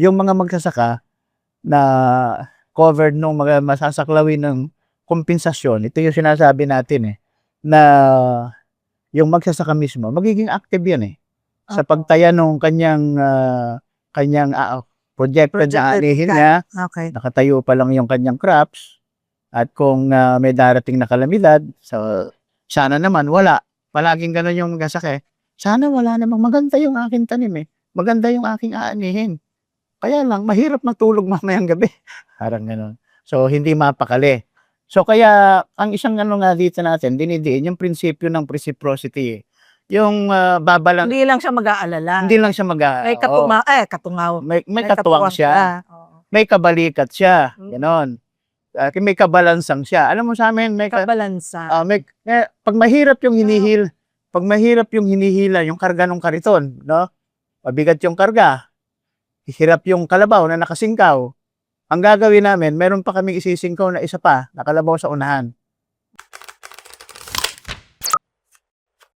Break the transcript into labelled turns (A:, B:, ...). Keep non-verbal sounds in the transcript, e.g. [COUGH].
A: yung mga magsasaka na covered nung mga masasaklawin ng kompensasyon, ito yung sinasabi natin eh, na yung magsasaka mismo, magiging active yan eh. Sa
B: Opo.
A: pagtaya nung kanyang, ah, kanyang ah, projected, na
B: Projected
A: anihin niya,
B: Okay.
A: nakatayo pa lang yung kanyang crops, at kung ah, may darating na kalamidad, so sana naman wala. Palaging ganun yung magsasaka eh. Sana wala namang maganda yung aking tanim eh. Maganda yung aking aanihin. Kaya lang, mahirap matulog mamayang gabi. [LAUGHS] Parang ganun. So, hindi mapakali. So, kaya, ang isang ano nga dito natin, dinidiin, yung prinsipyo ng reciprocity eh. Yung ah, babalang,
B: Hindi lang siya mag-aalala.
A: hindi lang siya mag
B: May katunga, eh, katungaw.
A: may, may katuwang
B: katuwang
A: siya
B: Oo.
A: may kabalikat siya.
B: Mm.
A: Ganon. Uh, may kabalansang siya. Alam mo sa amin, may, ka-
B: Kabalansa.
A: ah, may eh, pag mahirap yung hinihil, pag mahirap yung hinihila, yung karga ng kariton, no? Mabigat yung karga. Hirap yung kalabaw na nakasingkaw. Ang gagawin namin, meron pa kaming isisingkaw na isa pa, nakalabaw sa unahan.